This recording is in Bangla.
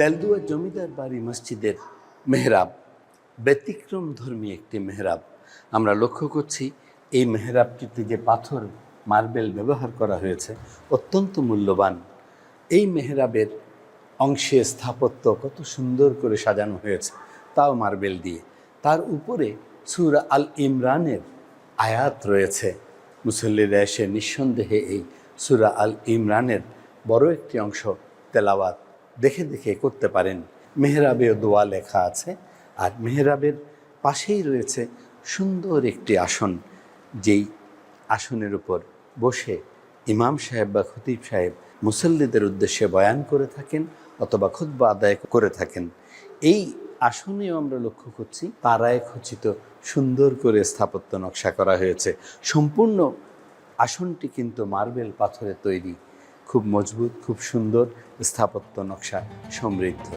দেলদুয়া জমিদার বাড়ি মসজিদের মেহরাব, ব্যতিক্রম ধর্মী একটি মেহরাব। আমরা লক্ষ্য করছি, এই মেহরাবটিতে যে পাথর, মার্বেল ব্যবহার করা হয়েছে, অত্যন্ত মূল্যবান। এই মেহরাবের অংশে স্থাপত্য কত সুন্দর করে সাজানো হয়েছে, তাও মার্বেল দিয়ে। তার উপরে সুরা আল ইমরানের আয়াত রয়েছে। মুসল্লিরা এসে নিঃসন্দেহে এই সুরা আল ইমরানের বড় একটি অংশ তেলাওয়াত দেখে দেখে করতে পারেন। মেহরাবেও দোয়া লেখা আছে আর মেহরাবের পাশেই রয়েছে সুন্দর একটি আসন, যেই আসনের উপর বসে ইমাম সাহেব বা খতিব সাহেব মুসল্লিদের উদ্দেশ্যে বয়ান করে থাকেন অথবা খুদ্া আদায় করে থাকেন। এই আসনেও আমরা লক্ষ্য করছি তারায় খচিত সুন্দর করে স্থাপত্য নকশা করা হয়েছে। সম্পূর্ণ আসনটি কিন্তু মার্বেল পাথরে তৈরি। খুব মজবুত খুব সুন্দর স্থাপত্য নকশা সমৃদ্ধ।